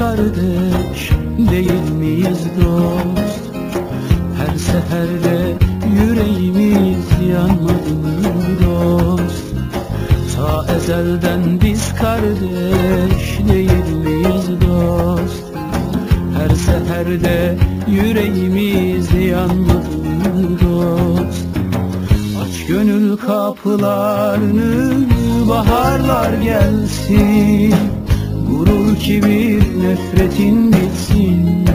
kardeş değil miyiz dost? Her seferde yüreğimiz yanmadı mı dost? Ta ezelden biz kardeş değil miyiz dost? Her seferde yüreğimiz yanmadı mı dost? Aç gönül kapılarını baharlar gelsin Gurur kibir nefretin bitsin.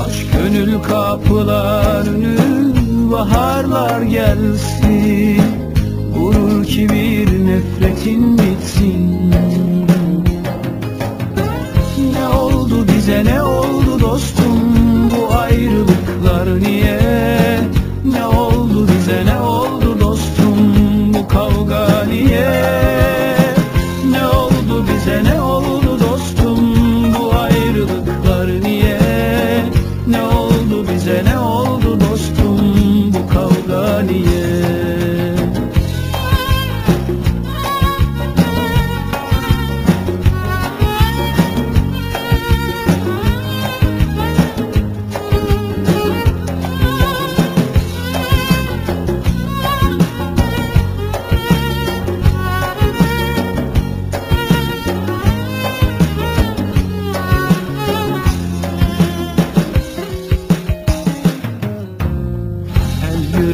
Aç gönül kapılarını baharlar gelsin. Gurur kibir nefretin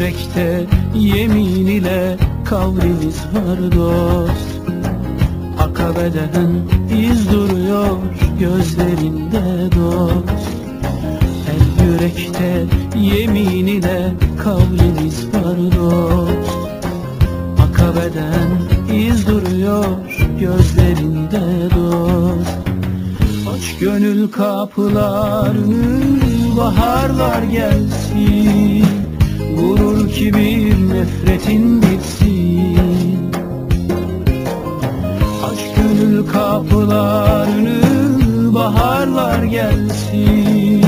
yürekte yemin ile kavrimiz var dost. Akabeden iz duruyor gözlerinde dost. El yürekte yemin ile kavrimiz var dost. Akabeden iz duruyor gözlerinde dost. Aç gönül kapılarını baharlar gelsin nefretin bitsin. Aç gönül kapılarını baharlar gelsin.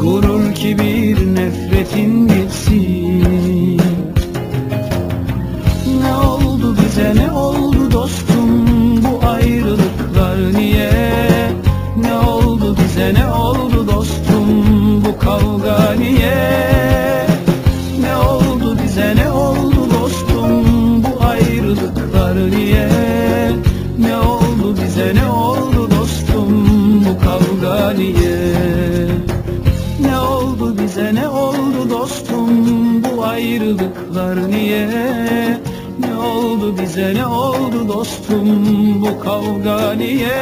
Gurur kibir nefretin bitsin Ne oldu bize ne oldu dostum bu ayrılıklar niye? Ne oldu bize ne oldu dostum bu kavga niye ayrılıklar niye? Ne oldu bize ne oldu dostum bu kavga niye?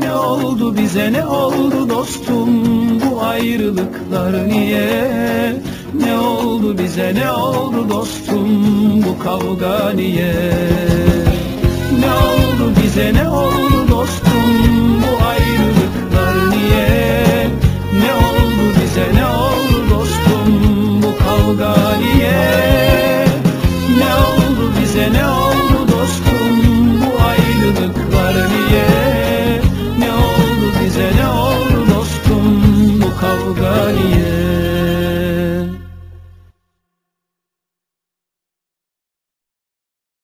Ne oldu bize ne oldu dostum bu ayrılıklar niye? Ne oldu bize ne oldu dostum bu kavga niye? Ne oldu bize ne